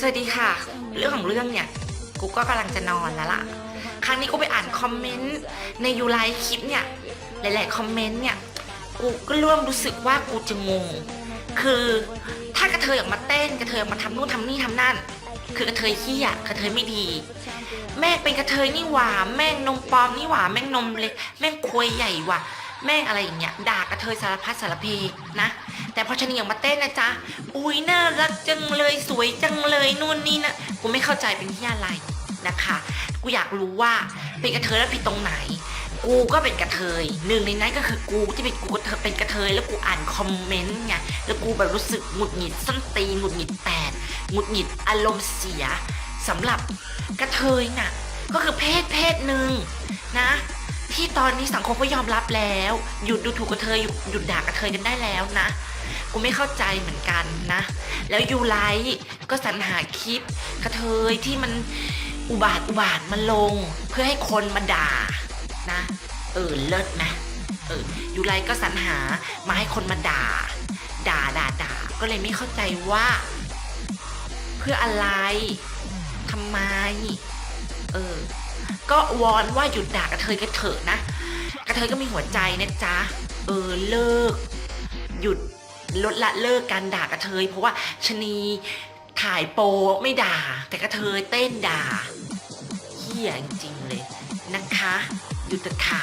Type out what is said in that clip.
สวัสดีค่ะ เรื่องของเรื่องเนี่ยกูก็กำลังจะนอนแล้วล่ะ ครั้งนี้กูไปอ่านคอมเมนต์ในยูไลฟ์คลิปเนี่ย หลาย ๆ คอมเมนต์เนี่ย กูก็ริ่มรู้สึกว่ากูจะงง คือถ้ากระเทยออกมาเต้นกระเทยออกมาทำนู่นทำนี่ทำนั่น คือกระเทยขี้อะกระเทยไม่ดี แม่งเป็นกระเทยนี่หว่า แม่งนมปลอมนี่หว่า แม่งนมเล็ก แม่งควยใหญ่หว่ะ แม่งอะไรอย่างเงี้ยด่ากระเทยสารพัดสารเพนะ แต่พอชะนีออกมาเต้นนะจ๊ะอุ้ยน่ารักจังเลยสวยจังเลยนู่นนี่นะกูไม่เข้าใจเป็นที่อะไรนะคะ กูอยากรู้ว่าเป็นกระเทยแล้วผิดตรงไหน กูก็เป็นกระเทยหนึ่งในนั้นก็คือกูที่เป็นกูกระเทยเป็นกระเทยแล้วกูอ่านคอมเมนต์ไงแล้วกูแบบรู้สึกหงุดหงิดสั้นตีหงุดหงิดแตกหงุดหงิดอารมณ์เสียสำหรับกระเทยน่ะก็คือเพศเพศหนึ่งนะ ที่ตอนนี้สังคมก็ยอมรับแล้ว หยุดดูถูกกระเทยหยุดด่ากระเทยกันได้แล้วนะ กูไม่เข้าใจเหมือนกันนะ แล้วยูไลท์ก็สรรหาคลิปกระเทยที่มันอุบาทอุบาทมาลง เพื่อให้คนมาด่านะ เออเลิศนะเออยูไลท์ก็สรรหามาให้คนมาด่า ด่าด่าด่าก็เลยไม่เข้าใจว่า เพื่ออะไรทำไม เออ ก็วอนว่าหยุดด่ากระเทยกันเถอะนะ กระเทยก็มีหัวใจนะจ๊ะ เออเลิก หยุดลดละเลิกการด่ากระเทย เพราะว่าชนีถ่ายโปไม่ด่า แต่กระเทยเต้นด่าเฮี้ยจริงๆเลยนะคะหยุดเถอะค่ะ